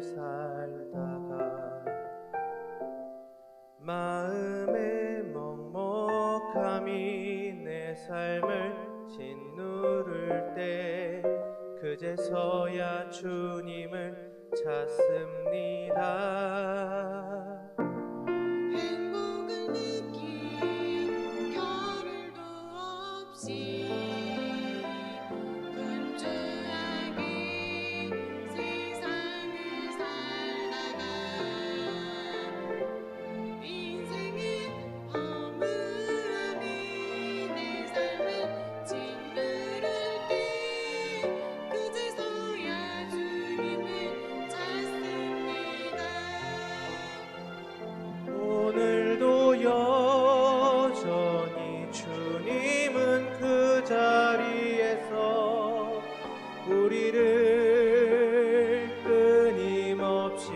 살다가 마음의 먹먹함이 내 삶을 짓누를 때 그제서야 주님을 찾습니다.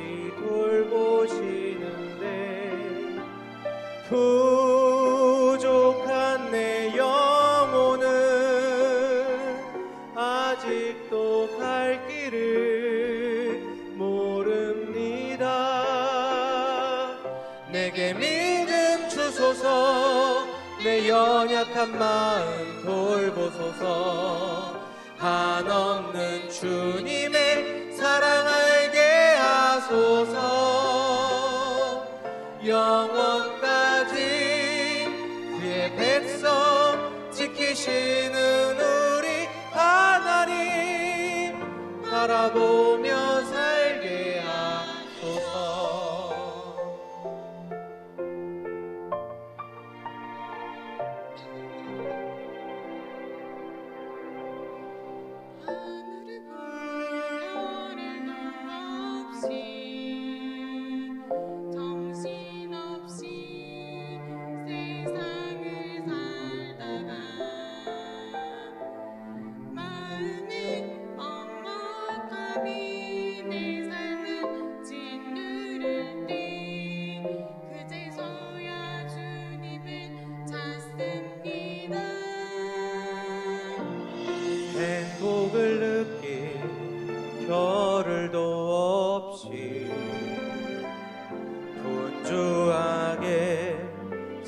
끊임없이 돌보시는데 부족한 내 영혼은 아직도 갈 길을 모릅니다. 내게 믿음 주소서 내 연약한 마음 돌보소서 한없는 주님의 사랑 알게 하소서. 영원까지 그의 백성 지키시는 우리 하나님 바라보며 살게 하소서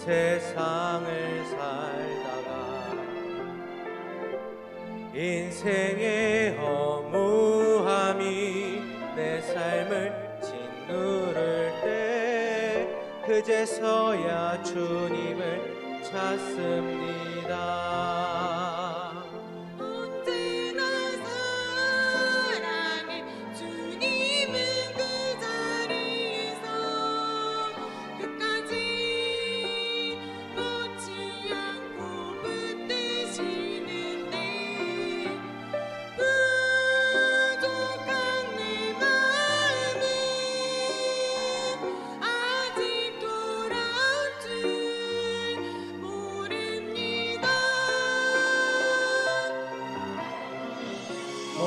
세상을 살다가 인생의 허무함이 내 삶을 짓누를 때 그제서야 주님을 찾습니다.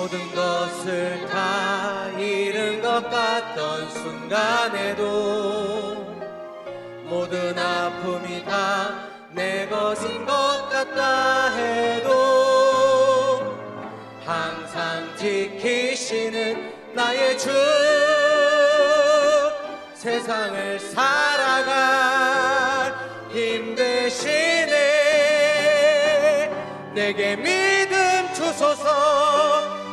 모든 것을 다 잃은 것 같던 순간에도 모든 아픔이 다 내 것인 것 같다 해도 항상 지키시는 나의 주 세상을 살아갈 힘 되시네 내게 믿음 주소서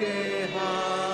Deha.